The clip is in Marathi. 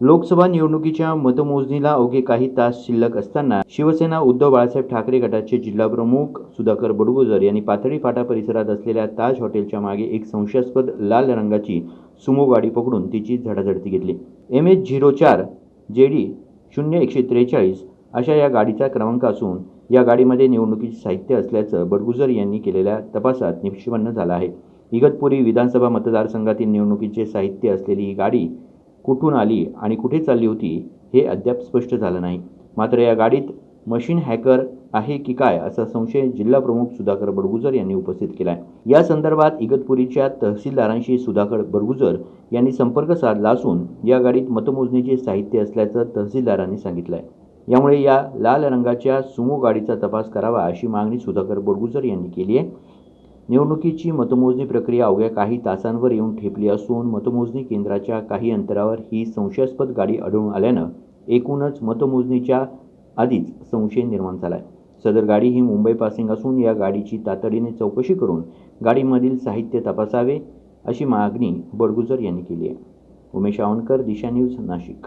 लोकसभा निवडणुकीच्या मतमोजणीला अवघे काही तास शिल्लक असताना शिवसेना उद्धव बाळासाहेब ठाकरे गटाचे जिल्हाप्रमुख सुधाकर बडगुजर यांनी पाथडी फाटा परिसरात असलेल्या ताज हॉटेलच्या मागे एक संशयास्पद लाल रंगाची सुमो गाडी पकडून तिची झडाझडती घेतली. एम एच झिरो चार जे डी शून्य एकशे त्रेचाळीस अशा या गाडीचा क्रमांक असून या गाडीमध्ये निवडणुकीचे साहित्य असल्याचं बडगुजर यांनी केलेल्या तपासात निष्पन्न झालं आहे. इगतपुरी विधानसभा मतदारसंघातील निवडणुकीचे साहित्य असलेली ही गाडी कुठून आली आणि कुठे चालली होती हे अद्याप स्पष्ट झालं नाही. मात्र या गाडीत मशीन हॅकर आहे की काय असा संशय जिल्हा प्रमुख सुधाकर बडगुजर यांनी उपस्थित केला आहे या संदर्भात इगतपुरीच्या तहसीलदारांशी सुधाकर बडगुजर यांनी संपर्क साधला असून या गाडीत मतमोजणीचे साहित्य असल्याचं तहसीलदारांनी सांगितलं आहे यामुळे या लाल रंगाच्या सुमो गाडीचा तपास करावा अशी मागणी सुधाकर बडगुजर यांनी केली आहे. निवडणुकीची मतमोजणी प्रक्रिया अवघ्या काही तासांवर येऊन ठेपली असून मतमोजणी केंद्राच्या काही अंतरावर ही संशयास्पद गाडी आढळून आल्यानं एकूणच मतमोजणीच्या आधीच संशय निर्माण झाला आहे सदर गाडी ही मुंबई पासिंग असून या गाडीची तातडीने चौकशी करून गाडीमधील साहित्य तपासावे अशी मागणी बडगुजर यांनी केली आहे. उमेश आवणकर दिशा न्यूज नाशिक.